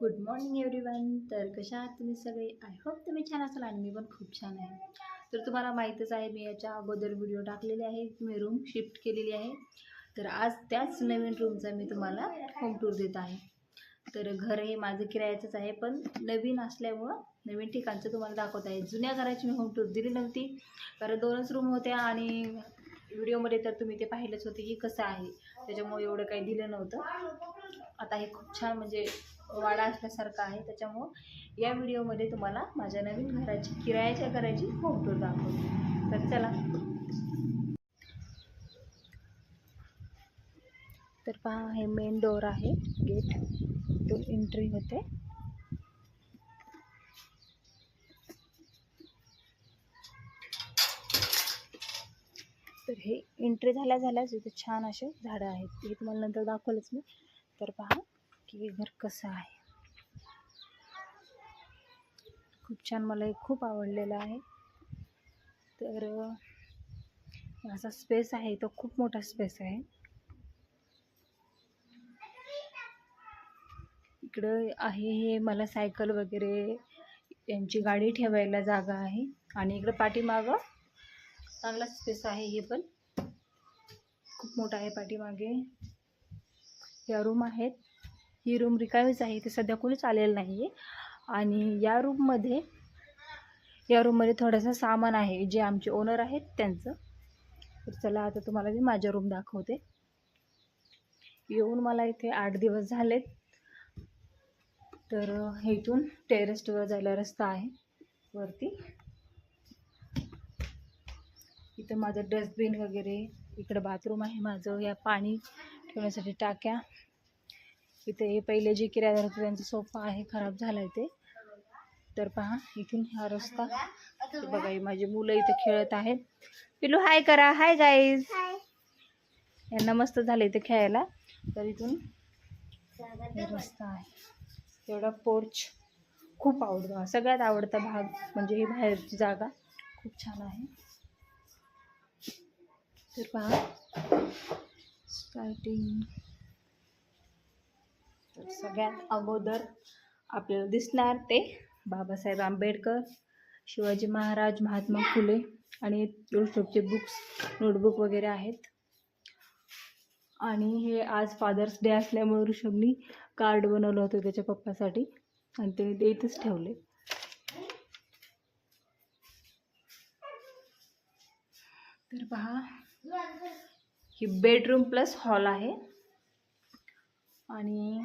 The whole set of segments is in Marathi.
गुड मॉर्निंग एव्हरीवन तर कशा आहात तुम्ही सगळे? आय होप तुम्ही छान असाल आणि मी पण खूप छान आहे. तर तुम्हाला माहीतच आहे मी याच्या अगोदर व्हिडिओ टाकलेले आहे. मी रूम शिफ्ट केलेली आहे. तर आज त्याच नवीन रूमचा मी तुम्हाला होम टूर देत आहे. तर घर हे माझं किरायाचंच आहे पण नवीन असल्यामुळं नवीन ठिकाणचं तुम्हाला दाखवत आहे. जुन्या घराची मी होम टूर दिली नव्हती कारण दोनच रूम होत्या आणि व्हिडिओमध्ये तर तुम्ही ते पाहिलंच होते की कसं आहे. त्याच्यामुळे एवढं काही दिलं नव्हतं. आता हे खूप छान म्हणजे वाडा असल्यासारखा आहे. त्याच्यामुळं या व्हिडिओमध्ये तुम्हाला माझ्या नवीन घराची किरायाच्या घराची होम टूर दाखवते. तर चला. तर पहा हे मेन डोअर आहे. गेट इथून एंट्री होते. तर हे एंट्री झाल्या झाल्याच इथे छान असे झाडं आहेत. हे तुम्हाला नंतर दाखवलंच मी. तर पहा. की घर कसं आहे. खूप छान मला हे खूप आवडलेलं आहे. तर असा स्पेस आहे तो खूप मोठा स्पेस आहे. इकडं आहे हे मला सायकल वगैरे यांची गाडी ठेवायला जागा आहे. आणि इकडं पाठीमागं चांगला स्पेस आहे हे पण. खूप मोठा आहे पाठीमागे. या रूम आहेत. ही रूम रिकामीच आहे. ते सध्या कोणीच आलेलं नाही आहे आणि या रूममध्ये या रूममध्ये थोडंसं सामान आहे. जे आमचे ओनर आहेत त्यांचं. तर चला आता तुम्हाला मी माझ्या रूम दाखवते. येऊन मला इथे आठ दिवस झालेत. तर इथून टेरेस्टवर जायला रस्ता आहे. वरती. इथं माझं डस्टबिन वगैरे इकडं बाथरूम आहे माझं. या पाणी ठेवण्यासाठी टाक्या. इथे हे पहिले जे किरायादार होते त्यांचा सोफा आहे खराब झाला ते. तर पहा इथून हा रस्ता. बघा ही माझी मुलं इथे खेळत आहेत. पिलू हाय करा. हाय गाईज यांना मस्त झालं इथे खेळायला. तर इथून रस्ता आहे. एवढा पोर्च खूप आवडतो. सगळ्यात आवडता भाग म्हणजे ही बाहेरची जागा. खूप छान आहे. तर पहा स्टार्टिंग तर सगळ्यात अगोदर आपल्याला दिसणार ते बाबासाहेब आंबेडकर शिवाजी महाराज महात्मा फुले आणि यूट्यूबचे बुक्स नोटबुक वगैरे आहेत. आणि हे आज फादर्स डे असल्यामुळे ऋषभनी कार्ड बनवलं होतं त्याच्या पप्पासाठी आणि ते देतच ठेवले. तर पहा ही बेडरूम प्लस हॉल आहे. आणि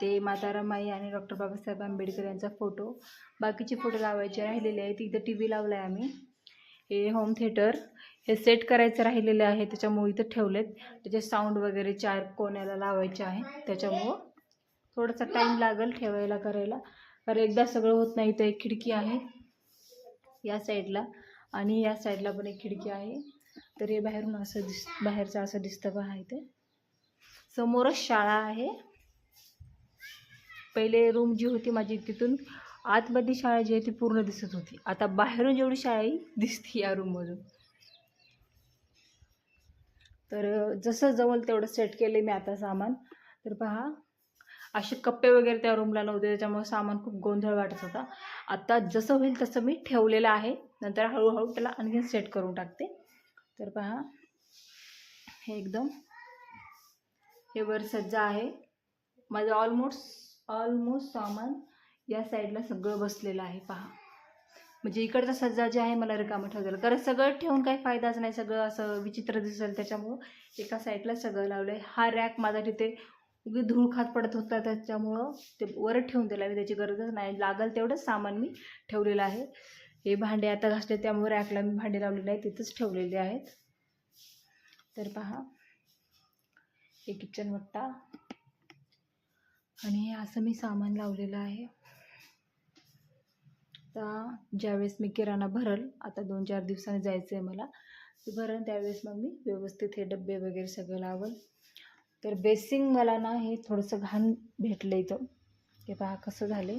ते माता रमाई आणि डॉक्टर बाबासाहेब आंबेडकर यांचा फोटो. बाकीचे फोटो लावायचे राहिलेले आहेत. इथं टी व्ही लावला आहे आम्ही. हे होम थिएटर हे सेट करायचं राहिलेलं आहे. त्याच्यामुळे इथं ठेवलेत. त्याचे साऊंड वगैरे चार कोण्याला लावायचे आहे. त्याच्यामुळं थोडासा टाईम लागेल ठेवायला करायला. कारण एकदा सगळं होत नाही तर एक खिडकी आहे. या साईडला आणि या साईडला पण एक खिडकी आहे. तर हे बाहेरून असं दिस बाहेरचं असं दिसतं पहा इथे. समोरच शाळा आहे. पहिले रूम जी होती माझी तिथून आतमध्ये शाळा जी आहे ती पूर्ण दिसत होती. आता बाहेरून जेवढी शाळा आहे दिसते या रूममधून तर जसं जवळ तेवढं सेट केले मी आता सामान. तर पहा असे कप्पे वगैरे त्या रूमला नव्हते त्याच्यामुळे सामान खूप गोंधळ वाटत होता. आता जसं होईल तसं मी ठेवलेलं आहे. नंतर हळूहळू त्याला आणखीन सेट करून टाकते. तर पहा हे एकदम हे वर सज्जा आहे. माझं ऑलमोस्ट ऑलमोस्ट सामान या साईडला सगळं बसलेलं आहे पहा. म्हणजे इकडचा सज्जा जे आहे मला रिकामं ठेवलेलं. कारण सगळं ठेवून काही फायदाच नाही सगळं असं विचित्र दिसेल त्याच्यामुळं. एका साईडला सगळं लावलं आहे हा रॅक माझा तिथे उगी धूळ खात पडत होता त्याच्यामुळं ते वर ठेवून दिलं आहे त्याची गरजच नाही. लागल तेवढंच सामान मी ठेवलेलं आहे. हे भांडे आता घासले त्यामुळे रॅकला मी भांडे लावलेले आहे तिथंच ठेवलेले आहेत. तर पहा. हे किचन वट्टा. आणि हे असं मी सामान लावलेलं आहे. आता ज्यावेळेस मी किराणा भरल आता दोन चार दिवसांनी जायचं आहे मला. ते भरल त्यावेळेस मग मी व्यवस्थित हे डबे वगैरे सगळं लावल. तर बेसिंग मला ना हे थोडंसं घाण भेटलं इथं. ते पहा कसं झाले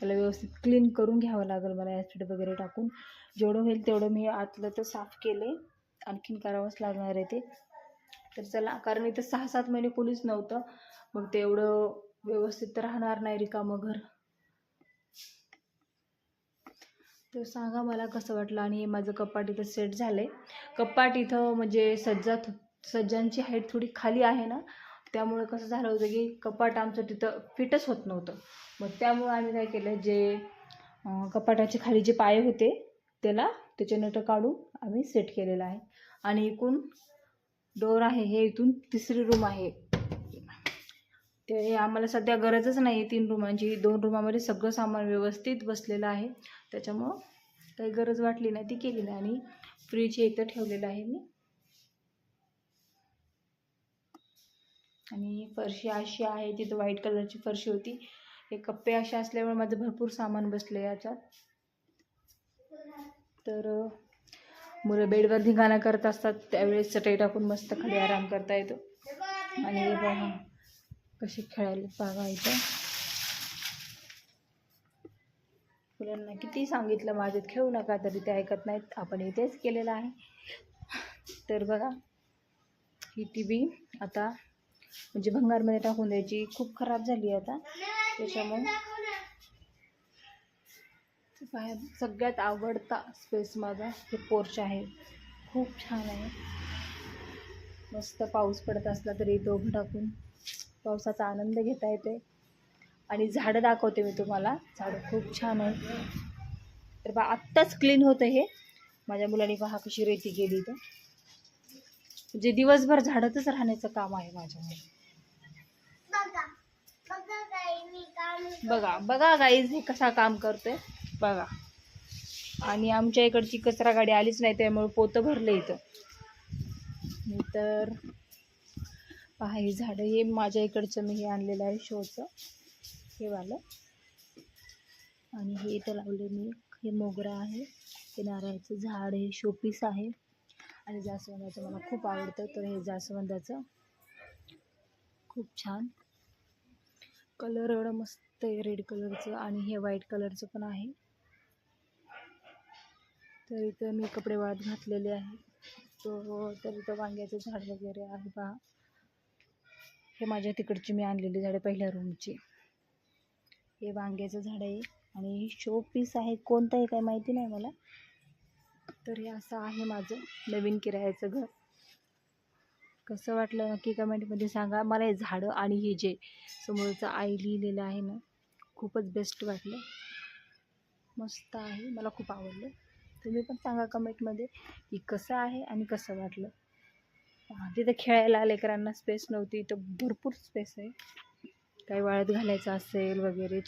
त्याला व्यवस्थित क्लीन करून घ्यावं लागेल मला ॲसिड वगैरे टाकून. जेवढं होईल तेवढं मी आतलं तर साफ केले आणखीन करावंच लागणार आहे ते. तर चला कारण इथं सहा सात महिने कोणीच नव्हतं. मग ते एवढं व्यवस्थित राहणार नाही रिकामं घर. तर सांगा मला कसं वाटलं आणि हे माझं कपाट इथं सेट झालं आहे कपाट इथं म्हणजे सज्जा सज्जांची हाईट थोडी खाली आहे ना त्यामुळे कसं झालं होतं की कपाट आमचं तिथं फिटच होत नव्हतं. मग त्यामुळं आम्ही काय केलं जे कपाटाचे खाली जे पाय होते त्याला त्याचे नटं काढून आम्ही सेट केलेलं आहे. आणि एकूण डोर आहे हे इथून तिसरी रूम आहे. ते आम्हाला सध्या गरजच नाही आहे तीन रूमांची म्हणजे दोन रूमामध्ये सगळं सामान व्यवस्थित बसलेलं आहे. त्याच्यामुळं काही गरज वाटली नाही ती केली नाही. आणि फ्रीज हे इथं ठेवलेलं आहे मी. आणि फरशी अशी आहे तिथं व्हाईट कलरची फरशी होती. हे कप्पे असे असल्यामुळे माझं भरपूर सामान बसलं याच्यात. तर मुलं बेडवर धिंगाणा करत असतात त्यावेळेस चटई टाकून मस्त खाली आराम करता येतो. आणि बघा कशी खेळायला बघायचं मुलांना किती सांगितलं माझ्यात खेळू नका तरी ते ऐकत नाहीत आपण इथेच केलेलं आहे. तर बघा ही टी व्ही आता म्हणजे भंगारमध्ये टाकून द्यायची खूप खराब झाली आता. त्याच्यामुळे सगळ्यात आवडता स्पेस माझा हे पोर्च आहे. खूप छान आहे. मस्त पाऊस पडत असला तरी दोघं टाकून पावसाचा आनंद घेता येते. आणि झाडं दाखवते मी तुम्हाला. झाडं खूप छान आहे तर बा आत्ताच क्लीन होतं हे. माझ्या मुलांनी पहा कशी रेती गेली तर म्हणजे दिवसभर झाडातच राहण्याचं काम आहे माझ्यामध्ये बघा. बघा गाईज हे कसा काम करतोय. बघा. आणि आमच्या इकडची कचरा गाडी आलीच नाही त्यामुळे पोतं भरलं इथं. तर पहा हे झाडं हे माझ्या इकडचं मी हे आणलेलं आहे शोचं. हे वालं. आणि हे इथं लावले मी. हे मोगरा आहे हे नारळाचं झाड हे शोपीस आहे. आणि जास्वंदाचं मला खूप आवडतं तर हे जास्वंदाचं. खूप छान. कलर एवढा मस्त आहे रेड कलरचं आणि हे व्हाईट कलरचं पण आहे. तर इथं मी कपडे वाळत घातलेले आहे. तो तर इथं वांग्याचं झाड वगैरे आहे पहा हे माझ्या तिकडची मी आणलेली झाडे पहिल्या रूमची हे वांग्याचं झाड आहे आणि शो पीस आहे. कोणतं आहे काय माहिती नाही मला. तर हे असं आहे माझं नवीन किरायाचं घर. कसं वाटलं नक्की कमेंटमध्ये सांगा. मला हे झाडं आणि हे जे समोरचं आई लिहिलेलं आहे ना खूपच बेस्ट वाटलं. मस्त आहे. मला खूप आवडलं. तुम्ही पण सांगा कमेंटमध्ये की कसं आहे आणि कसं वाटलं. तिथं खेळायला लेकरांना स्पेस नव्हती तर भरपूर स्पेस आहे. काही वाळत घालायचं असेल वगैरे